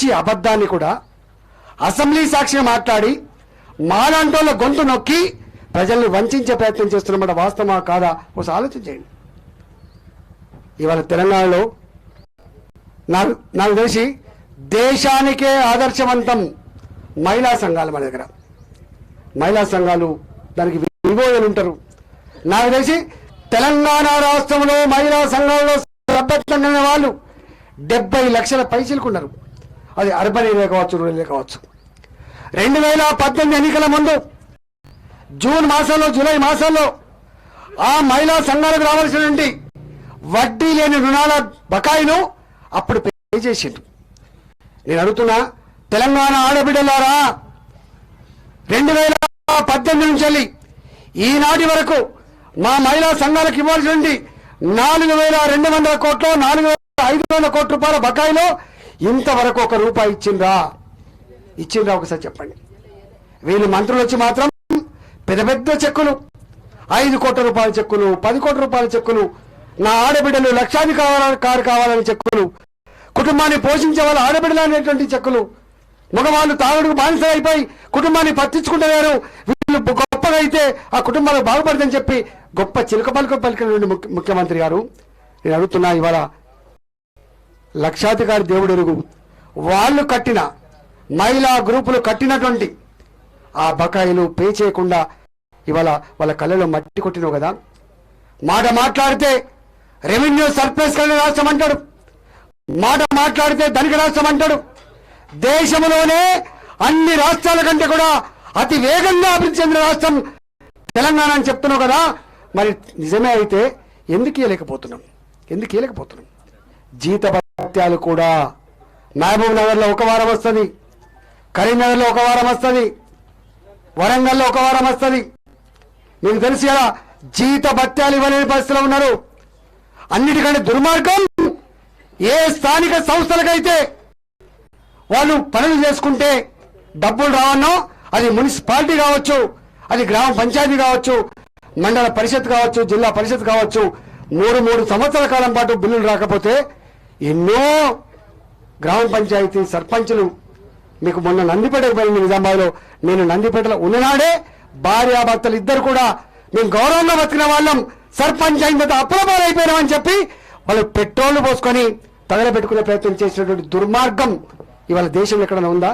పిచ్చి అబద్ధాన్ని కూడా అసెంబ్లీ సాక్షిగా మాట్లాడి మాలాంటోళ్ళ గొంతు నొక్కి ప్రజల్ని వంచే ప్రయత్నం చేస్తున్నమాట. వాస్తవమా? కాదా? ఒకసారి ఆలోచన చేయండి. ఇవాళ తెలంగాణలో నాకు నాకు తెలిసి దేశానికే ఆదర్శవంతం మహిళా సంఘాలు మన దగ్గర. మహిళా సంఘాలు దానికి వివోయలు ఉంటారు. నాకు తెలిసి తెలంగాణ రాష్ట్రంలో మహిళా సంఘాలలో సభ్యత్వం వాళ్ళు డెబ్బై లక్షల పైసలకు ఉన్నారు. అది అర్బన్ ఏరియా కావచ్చు రూరల్ ఏరియా కావచ్చు. రెండు వేల పద్దెనిమిది ఎన్నికల ముందు జూన్ మాసంలో జూలై మాసంలో ఆ మహిళా సంఘాలకు రావాల్సినటువంటి వడ్డీ లేని రుణాల బకాయిను అప్పుడు పే చేసిండు నేను అడుగుతున్నా తెలంగాణ ఆడబిడ్డలారా రెండు వేల పద్దెనిమిది నుంచి వెళ్ళి ఈనాటి వరకు మా మహిళా సంఘాలకు ఇవ్వాల్సినటువంటి నాలుగు వేల రెండు వందల కోట్లు నాలుగు వేల ఐదు వేల కోట్ల రూపాయల బకాయిలో ఇంతవరకు ఒక రూపాయి ఇచ్చిండ్రా? ఇచ్చిండ్రా ఒకసారి చెప్పండి. వీళ్ళు మంత్రులు వచ్చి మాత్రం పెద్ద పెద్ద చెక్కులు. ఐదు కోట్ల రూపాయల చెక్కులు పది కోట్ల రూపాయల చెక్కులు నా ఆడబిడ్డలు కావాలని కారు కావాలని చెక్కులు కుటుంబాన్ని పోషించే వాళ్ళ ఆడబిడ్డలు అనేటువంటి చెక్కులు. మగవాళ్ళు తాగుడుకు బానిసలు అయిపోయి కుటుంబాన్ని పట్టించుకుంటున్నారు వీళ్ళు గొప్పగా అయితే ఆ కుటుంబాలు బాగుపడదని చెప్పి గొప్ప చిలుక పలుకు పలికినటువంటి ముఖ్య- ముఖ్యమంత్రి గారు. నేను అడుగుతున్నా ఇవాళ లక్షాధికారి దేవుడు ఎరుగు వాళ్ళు కట్టిన మహిళా గ్రూపులు కట్టినటువంటి ఆ బకాయిలు పే చేయకుండా ఇవాళ వాళ్ళ కళ్ళలో మట్టి కొట్టినావు కదా. మాట మాట్లాడితే రెవెన్యూ సర్ప్లస్ కలిగిన రాష్ట్రం అంటాడు. మాట మాట్లాడితే ధనిక రాష్ట్రం అంటాడు. దేశంలోనే అన్ని రాష్ట్రాల కంటే కూడా అతి వేగంగా అభివృద్ధి చెందిన రాష్ట్రం తెలంగాణ అని చెప్తున్నావు కదా. మరి నిజమే అయితే ఎందుకు ఇవ్వలేకపోతున్నాం ఎందుకు ఇవ్వలేకపోతున్నాం జీతభత్యాలు కూడా మహబూబ్ నగర్లో ఒక వారం వస్తుంది కరీంనగర్లో ఒక వారం వస్తుంది వరంగల్లో ఒక వారం వస్తుంది. మీకు తెలుసు కదా జీత భత్యాలు ఇవ్వలేని పరిస్థితిలో ఉన్నారు. అన్నిటికంటే దుర్మార్గం ఏ స్థానిక సంస్థలకైతే వాళ్ళు పనులు చేసుకుంటే డబ్బులు రావన్నో అది మున్సిపాలిటీ కావచ్చు అది గ్రామ పంచాయతీ కావచ్చు మండల పరిషత్ కావచ్చు జిల్లా పరిషత్ కావచ్చు మూడు మూడు సంవత్సరాల కాలం పాటు బిల్లులు రాకపోతే ఎన్నో గ్రామ పంచాయతీ సర్పంచులు మీకు మొన్న నందిపేటకు పోయింది నిజామాబాద్లో నేను నందిపేటలో ఉన్ననాడే భార్యాభర్తలు ఇద్దరు కూడా మేము గౌరవంగా బతికిన వాళ్ళం. సర్పంచ్ అయిన తర్వాత అప్రమాలైపోయినామని చెప్పి వాళ్ళు పెట్రోల్ పోసుకొని తగలబెట్టుకునే ప్రయత్నం చేసినటువంటి దుర్మార్గం ఇవాళ దేశం ఎక్కడైనా ఉందా?